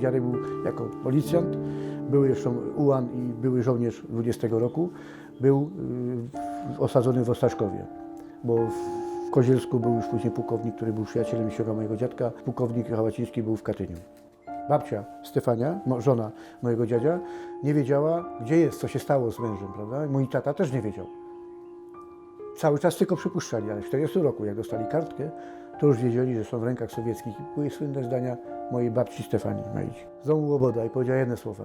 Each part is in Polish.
Dziadek był jako policjant, był jeszcze ułan i były żołnierz 20 roku. Był y, osadzony w Ostaszkowie, bo w Kozielsku był już później pułkownik, który był przyjacielem ściągał mojego dziadka. Pułkownik Hałaciński był w Katyniu. Babcia Stefania, żona mojego dziadzia, nie wiedziała, gdzie jest, co się stało z mężem, prawda? Mój tata też nie wiedział. Cały czas tylko przypuszczali, ale w 40 roku, jak dostali kartkę, to już wiedzieli, że są w rękach sowieckich. I były słynne zdania mojej babci Stefanii Mejci. Znowu Łoboda i powiedziała jedne słowa.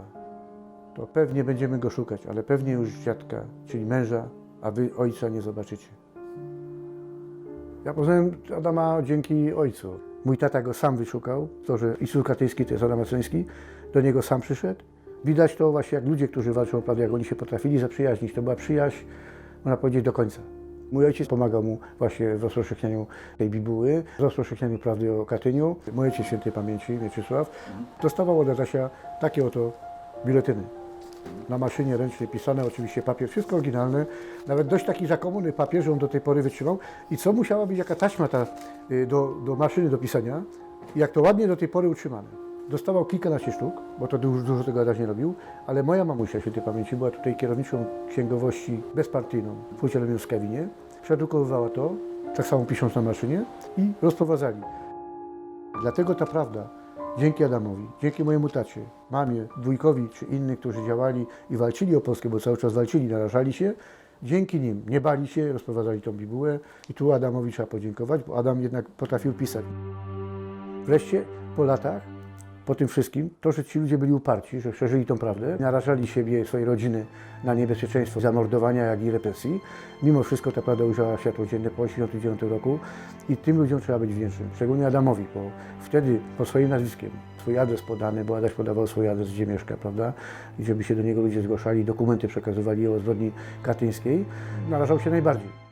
To pewnie będziemy go szukać, ale pewnie już dziadka, czyli męża, a wy ojca nie zobaczycie. Ja poznałem Adama dzięki ojcu. Mój tata go sam wyszukał, to, że Isus Katyński to jest Adam Maceński, do niego sam przyszedł. Widać to właśnie jak ludzie, którzy walczą o prawdę, jak oni się potrafili zaprzyjaźnić. To była przyjaźń, można powiedzieć, do końca. Mój ojciec pomagał mu właśnie w rozpowszechnianiu tej bibuły, w rozpowszechnianiu prawdy o Katyniu. Mój ojciec świętej pamięci, Mieczysław, dostawał od Adasia takie oto biuletyny na maszynie ręcznej pisane, oczywiście papier, wszystko oryginalne, nawet dość taki za komuny papier, że on do tej pory wytrzymał. I co musiała być, jaka taśma ta y, do, do maszyny do pisania, jak to ładnie do tej pory utrzymane. Dostawał kilkanaście sztuk, bo to dużo, dużo tego nie robił, ale moja mamusia świętej pamięci była tutaj kierowniczą księgowości bezpartyjną w Hucie Lemiuskawinie. Przedrukowywała to, tak samo pisząc na maszynie i rozprowadzali. Dlatego ta prawda, dzięki Adamowi, dzięki mojemu tacie, mamie, wujkowi czy innych, którzy działali i walczyli o Polskę, bo cały czas walczyli, narażali się, dzięki nim nie bali się, rozprowadzali tą bibułę i tu Adamowi trzeba podziękować, bo Adam jednak potrafił pisać. Wreszcie po latach, po tym wszystkim, to, że ci ludzie byli uparci, że przeżyli tą prawdę, narażali siebie, swoje rodziny na niebezpieczeństwo zamordowania, jak i represji, mimo wszystko ta prawda ujrzała światło dzienne po 1989 roku i tym ludziom trzeba być wdzięcznym, szczególnie Adamowi, bo wtedy pod swoim nazwiskiem, swój adres podany, bo Adaś podawał swój adres, gdzie mieszka, prawda, i żeby się do niego ludzie zgłaszali, dokumenty przekazywali o zbrodni katyńskiej, narażał się najbardziej.